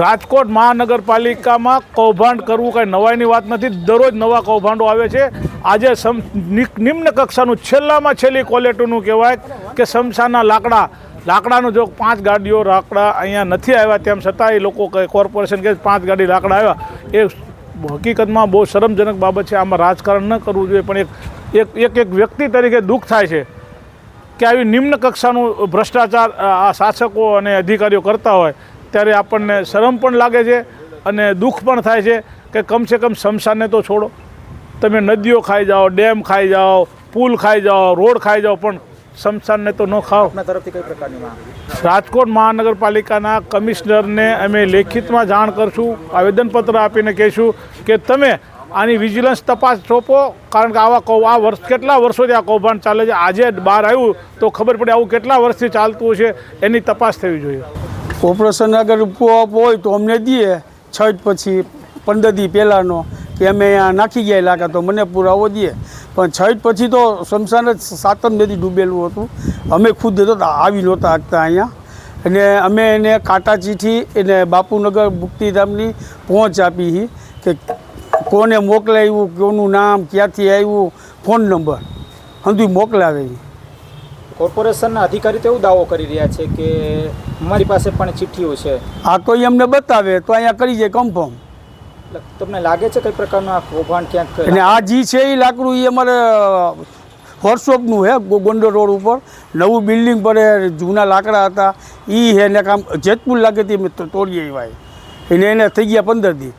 રાજકોટ મહાનગરપાલિકામાં કૌભાંડ કરવું કાંઈ નવાઈની વાત નથી. દરરોજ નવા કૌભાંડો આવે છે. આજે સમ નિમ્ન કક્ષાનું, છેલ્લામાં છેલ્લી ક્વોલિટીનું કહેવાય કે સમસાના લાકડા. લાકડાનું જો પાંચ ગાડીઓ લાકડા અહીંયા નથી આવ્યા તેમ છતાં એ લોકો કોર્પોરેશન કે પાંચ ગાડી લાકડા આવ્યા, એ હકીકતમાં બહુ શરમજનક બાબત છે. આમાં રાજકારણ ન કરવું જોઈએ, પણ એક એક એક એક વ્યક્તિ તરીકે દુઃખ થાય છે કે આવી નિમ્ન કક્ષાનું ભ્રષ્ટાચાર આ શાસકો અને અધિકારીઓ કરતા હોય. ત્યારે આપણને શરમ પણ લાગે છે અને દુઃખ પણ થાય છે કે કમસે કમ શમશાનને તો છોડો. તમે નદીઓ ખાઈ જાઓ ડેમ ખાઈ જાઓ પુલ ખાઈ જાઓ રોડ ખાઈ જાઓ પણ શમશાનને તો ન ખાઓ. રાજકોટ મહાનગરપાલિકાના કમિશનરને અમે લેખિતમાં જાણ કરશું આવેદનપત્ર આપીને કહીશું કે તમે આની વિજિલન્સ તપાસ સોંપો કારણ કે આવા કૌ આ વર્ષ કેટલા વર્ષોથી આ કૌભાંડ ચાલે છે? આજે બહાર આવ્યું તો ખબર પડે આવું કેટલા વર્ષથી ચાલતું છે? એની તપાસ થવી જોઈએ. ઓપરેશન અગર પોપ હોય તો અમને દઈએ. છઠ પછી પંદર દી પહેલાંનો, કે અમે અહીંયા નાખી ગયા લાગે તો મને પુરાવો દઈએ. પણ છઠ પછી તો શમશાન જ સાતમ નદી ડૂબેલું હતું. અમે ખુદ તો આવી નહોતા શકતા અહીંયા. અને અમે એને કાંટા ચીઠી એને બાપુનગર મુક્તિધામની પહોંચ આપી હતી કે કોને મોકલાવ્યું કોનું નામ, ક્યાંથી આવ્યું, ફોન નંબર. હંધું મોકલાવે ઈ. કોર્પોરેશનના અધિકારી તો એવું દાવો કરી રહ્યા છે કે અમારી પાસે પણ ચિઠ્ઠીઓ છે. આ કોઈ અમને બતાવે તો અહીંયા કરી જાય કન્ફર્મ તમને લાગે છે કઈ પ્રકારનું આ કૌભાંડ ક્યાંક અને આ જી છે એ લાકડું એ અમારે વર્કશોપનું હે ગોંડો રોડ ઉપર. નવું બિલ્ડિંગ પર જૂના લાકડા હતા. એ હે ને કામ જેતપુર લાગે તે તોડીએ ભાઈ એને એને થઈ ગયા પંદર દી.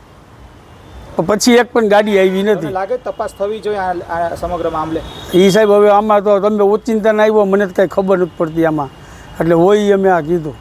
પછી એક પણ ગાડી આવી નથી. લાગે તપાસ થવી જોઈએ આ સમગ્ર મામલે? એ સાહેબ હવે આમાં તો તમે ઓચિંતા આવ્યો મને તો કાંઈ ખબર નથી પડતી આમાં. એટલે હોય અમે આ કીધું.